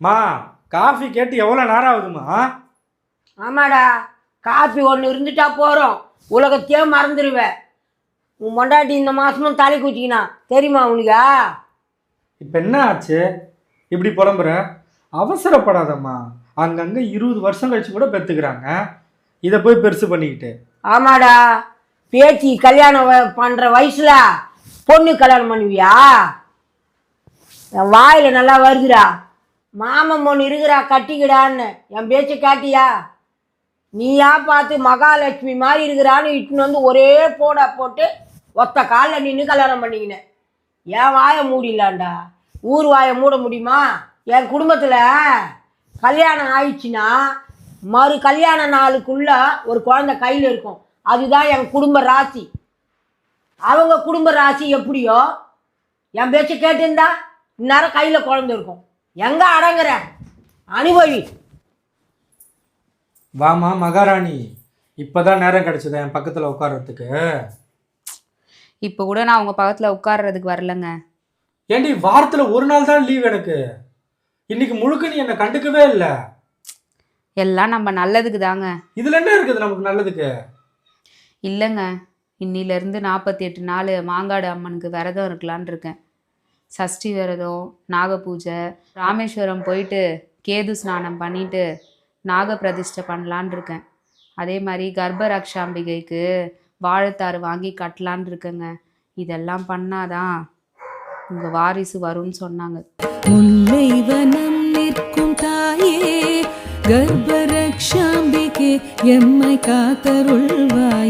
மா காஃபி கேட்டு எவ்வளோ நேரம் ஆகுதுமா ஆமாடா காப்பி ஒன்று இருந்துட்டா போகிறோம் உலகத்தையே மறந்துடுவேன் உன் பொண்டாட்டி இந்த மாதமும் தலை குச்சிக்கினா தெரியுமா உனக்கா? இப்போ என்ன ஆச்சு? இப்படி புலம்புற? அவசரப்படாதம்மா. அங்கங்கே இருபது வருஷம் கழிச்சு கூட பெற்றுக்கிறாங்க இதை போய் பெருசு பண்ணிக்கிட்டு. ஆமாடா பேத்தி கல்யாணம் பண்ற வயசுல பொண்ணு கல்யாணம் பண்ணுவியா? வாயில நல்லா வருதுடா. மாமன் பொண்ணு இருக்கிறா கட்டிக்கிடான்னு. என் பேச்சு காட்டியா? நீயா பார்த்து மகாலட்சுமி மாதிரி இருக்கிறான்னு இட்டுன்னு வந்து ஒரே போட போட்டு ஒத்த காலில் நின்று கல்யாணம் பண்ணிக்கினேன் என் வாயை மூடிடலான்டா ஊர் வாயை மூட முடியுமா? என் குடும்பத்தில் கல்யாணம் ஆயிடுச்சுன்னா மறு கல்யாண நாளுக்குள்ள ஒரு குழந்த கையில் இருக்கும். அதுதான் என் குடும்ப ராசி. அவங்க குடும்ப ராசி எப்படியோ? என் பேச்சை கேட்டிருந்தா இந்நேரம் கையில் குழந்த இருக்கும். எங்கே அடங்குற? அனுபவி வாமா மகாராணி. இப்போதான் நேரம் கிடைச்சது என் பக்கத்தில் உட்கார்றதுக்கு? இப்போ கூட நான் உங்கள் பக்கத்தில் உட்கார்றதுக்கு வரலங்க. ஏண்டி வாரத்தில் ஒரு நாள் தான் லீவ் எனக்கு. இன்னைக்கு முழுக்க நீ என்னை கண்டுக்கவே இல்லை. எல்லாம் நம்ம நல்லதுக்கு தாங்க. இதில் என்ன இருக்குது நமக்கு நல்லதுக்கு? இல்லைங்க. இன்னிலேருந்து நாற்பத்தி எட்டு நாள் மாங்காடு அம்மனுக்கு விரதம் இருக்கலான்னு இருக்கேன். சஷ்டி விரதம் நாக பூஜை ராமேஸ்வரம் போயிட்டு கேது ஸ்நானம் பண்ணிட்டு நாக பிரதிஷ்டை பண்ணலான்னு இருக்கேன். அதே மாதிரி கர்ப்ப ரக்ஷாம்பிகைக்கு வாழைத்தாறு வாங்கி கட்டலான்னு இருக்கேங்க. இதெல்லாம் பண்ணாதான் உங்கள் வாரிசு வரும்னு சொன்னாங்க. முல்லை வனம் நிற்கும் தாயே கர்ப்பரக்ஷாம்பிகே எம்மை காத்தருள்வாய்.